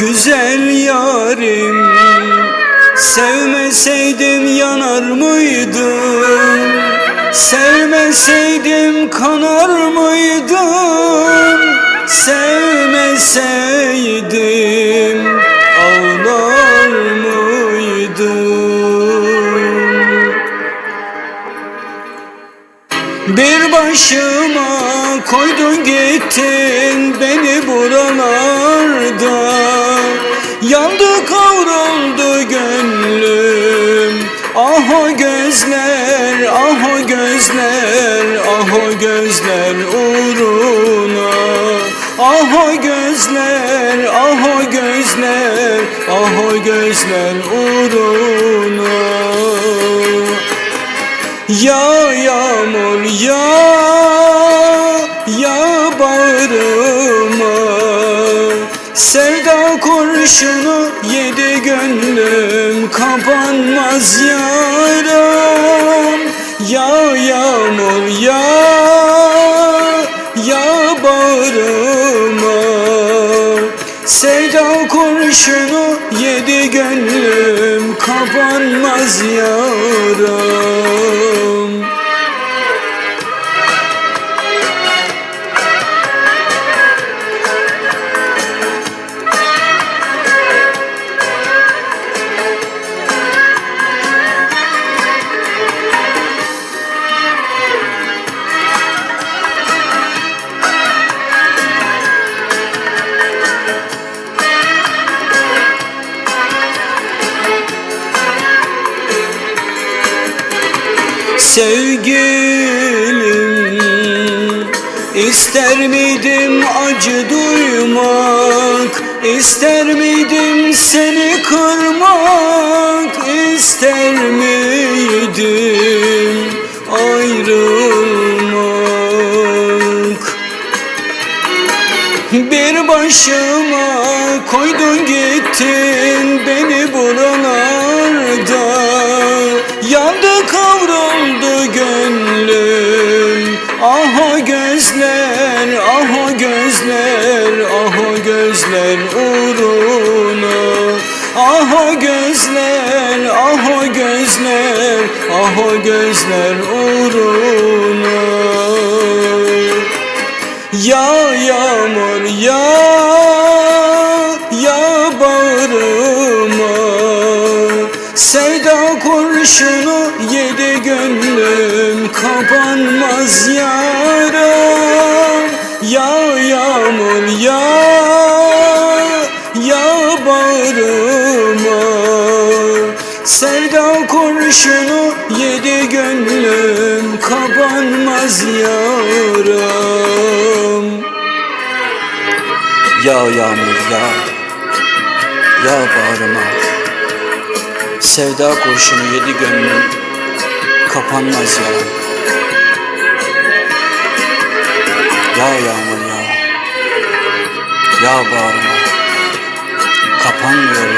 Güzel yarim Sevmeseydim yanar mıydım? Sevmeseydim kanar mıydım? Sevmeseydim Bir başıma koydun gittin beni buralarda. Yandı kavruldu gönlüm. Ah o gözler, ah o gözler, ah o gözler uğruna. Ah o gözler, ah o gözler, ah o gözler uğruna ya yağmur ya ya bağrıma Sevda kurşunu yedi gönlüm kapanmaz yaram. Ya yağmur ya Sevda kurşunu yedi gönlüm kapanmaz yaram Sevgilim. İster miydim acı duymak İster miydim seni kırmak İster miydim ayrılmak? Bir başıma koydun gittin beni buralarda gönlüm. Ah o gözler, ah o gözler, ah o gözler uğruna. Ah o gözler, ah o gözler, ah o gözler uğruna. Ya yağmur ya ya bağrıma Sevda kurşunu yedi gönlüm kapanmaz yaram Ya yağmur ya ya bağrıma. Sevda kurşunu yedi gönlüm kapanmaz yaram. Ya yağmur ya Ya bağrıma Sevda kurşunu yedi gönlüm kapanmaz yaram. Ya yağmur ya Ya bağrıma Kapanmıyor